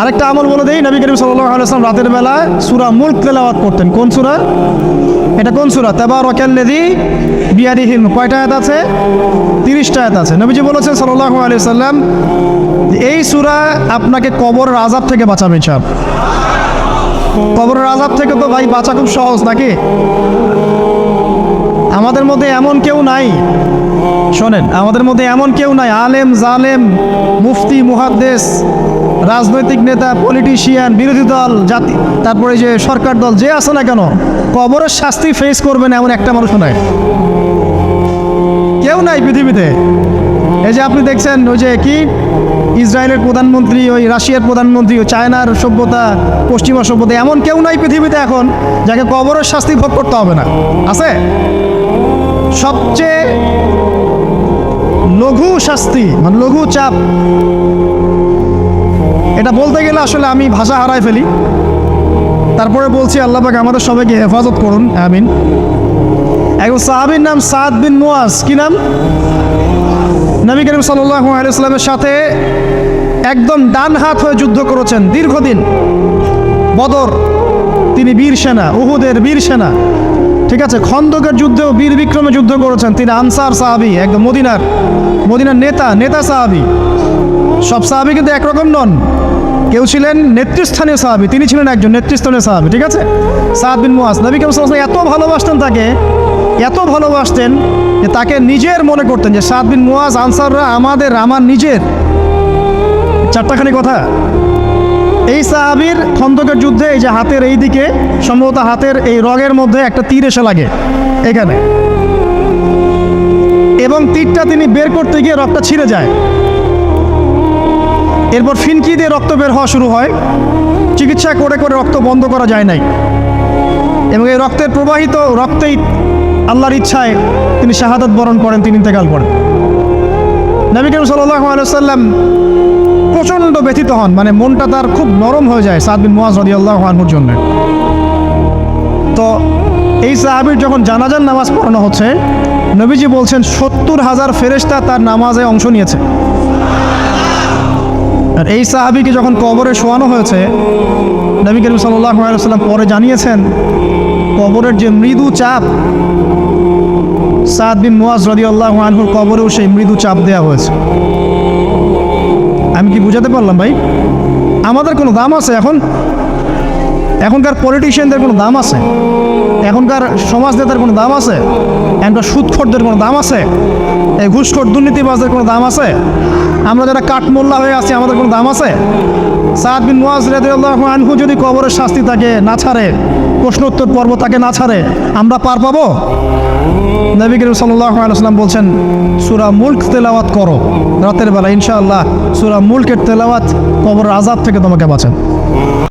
আরেকটা আমল বলে দেই, নবী করিম ওয়াসাল্লাম রাতের বেলায় সূরা মুলক তেলাওয়াত করতেন। কোন সুরা? এটা কোন সুরা? সূরা তাবারাকাল্লাযী বিয়াদিহিল কয়টা আয়াত আছে? 30টা আয়াত আছে। নবীজি বলেছেন সাল্লাল্লাহু আলাইহি সাল্লাম এই সুরা আপনাকে কবরের আযাব থেকে বাঁচাবে ইনশাআল্লাহ। কবরের আযাব থেকে তো ভাই বাঁচা খুব সহজ নাকি? আমাদের মধ্যে এমন কেউ নাই। শোনেন, আমাদের মধ্যে এমন কেউ নাই। আলেম, জালেম, মুফতি, মুহাদ্দেস রাজনৈতিক নেতা পলিটিশিয়ান বিরোধী দল, জাতি, তারপরে যে সরকার দল, যে আছে না কেন, কবরের শাস্তি ফেস করবে না এমন একটা মানুষ নাই। কেউ নাই পৃথিবীতে। এই যে আপনি দেখছেন, ওই যে কি? ইসরায়েলের প্রধানমন্ত্রী, ওই রাশিয়ার প্রধানমন্ত্রী ওই চায়নার সভ্যতা, পশ্চিমা সভ্যতা, এমন কেউ নাই পৃথিবীতে এখন, যাকে কবরের শাস্তি ভোগ করতে হবে না। আছে? সবচেয়ে লঘু শাস্তি মানে লঘু চাপ এটা বলতে গেলে আসলে আমি ভাষা হারাই ফেলি। তারপরে বলছি, আল্লাহ পাক আমাদের সবাইকে হেফাজত করুন। আমিন। একজন সাহাবির নাম সাদ বিন মুয়াজ। কি নাম? নবী করিম সাল্লামের সাথে একদম ডান হাত হয়ে যুদ্ধ করেছেন। দীর্ঘদিন। বদর, তিনি বীর সেনা, উহুদের বীর সেনা। ঠিক আছে? খন্দকের যুদ্ধেও, বীর বিক্রমে যুদ্ধ করেছেন। তিনি আনসার সাহাবি, একদম মদিনার মদিনার নেতা নেতা সাহাবি। সব সাহাবি কিন্তু একরকম নন। কেউ ছিলেন নেতৃস্থানীয় সাহাবি, তিনি ছিলেন একজন নেতৃস্থানীয় সাহাবি, ঠিক আছে? সাদ বিন মুয়াজ নবী কেম এত ভালোবাসতেন তাকে, এত ভালোবাসতেন যে তাকে নিজের মনে করতেন যে সাদ বিন মুয়াজ আনসাররা আমাদের, আমার নিজের। চারটাখানি কথা। এই সাহাবির খন্দকের যুদ্ধে এই যে হাতের এই দিকে, সম্ভবত হাতের এই রগের মধ্যে একটা তীর এসে লাগে, এখানে। এবং তীরটা তিনি বের করতে গিয়ে রগটা ছিঁড়ে যায়। এরপর ফিনকি দিয়ে রক্ত বের হওয়া শুরু হয়। চিকিৎসা করে করে রক্ত বন্ধ করা যায় নাই। এবং এই রক্তের প্রবাহিত রক্তেই আল্লাহর ইচ্ছায় তিনি শাহাদাত বরণ করেন, তিনি ইন্তেকাল করেন। নবী করিম সাল্লাহ আলাইসাল্লাম প্রচণ্ড ব্যথিত হন মানে মনটা তার খুব নরম হয়ে যায় সাদ বিন মুয়াজ রদি আল্লাহ জন্য। তো এই সাহাবির যখন জানাজার নামাজ পড়ানো হচ্ছে, নবীজি বলছেন, সত্তর হাজার ফেরেশতা তার নামাজে অংশ নিয়েছে। এই সাহাবিকে যখন কবরে শোয়ানো হয়েছে, নবী করিম আলাইসাল্লাম পরে জানিয়েছেন, কবরের যে মৃদু চাপ, সাদ বিন মুয়াজ রদি আল্লাহ আনহুর কবরেও সেই মৃদু চাপ দেওয়া হয়েছে। আমি কি বুঝাতে পারলাম ভাই? আমাদের কোনো দাম আছে এখন? এখনকার পলিটিশিয়ানদের কোনো দাম আছে? এখনকার সমাজ নেতার কোনো দাম আছে? এখনকার সুদখোরদের কোনো দাম আছে? এই ঘুষখোর দুর্নীতিবাজদের কোনো দাম আছে? আমরা যারা কাঠমোল্লা হয়ে আছি, আমাদের কোনো দাম আছে? সাদ বিন মুয়াজ রেদুল্লাহ আনহু যদি কবরের শাস্তি তাকে না ছাড়ে, প্রশ্নোত্তর পর্ব তাকে না ছাড়ে, আমরা পার পাবো? নবী করিম সাল্লাহ আলাইসাল্লাম বলছেন, সুরা মুল্ক তেলাওয়াত করো। রাতের বেলা, ইনশাআল্লাহ, সুরা মুল্কের তেলাওয়াত কবর আজাদ থেকে তোমাকে বাঁচান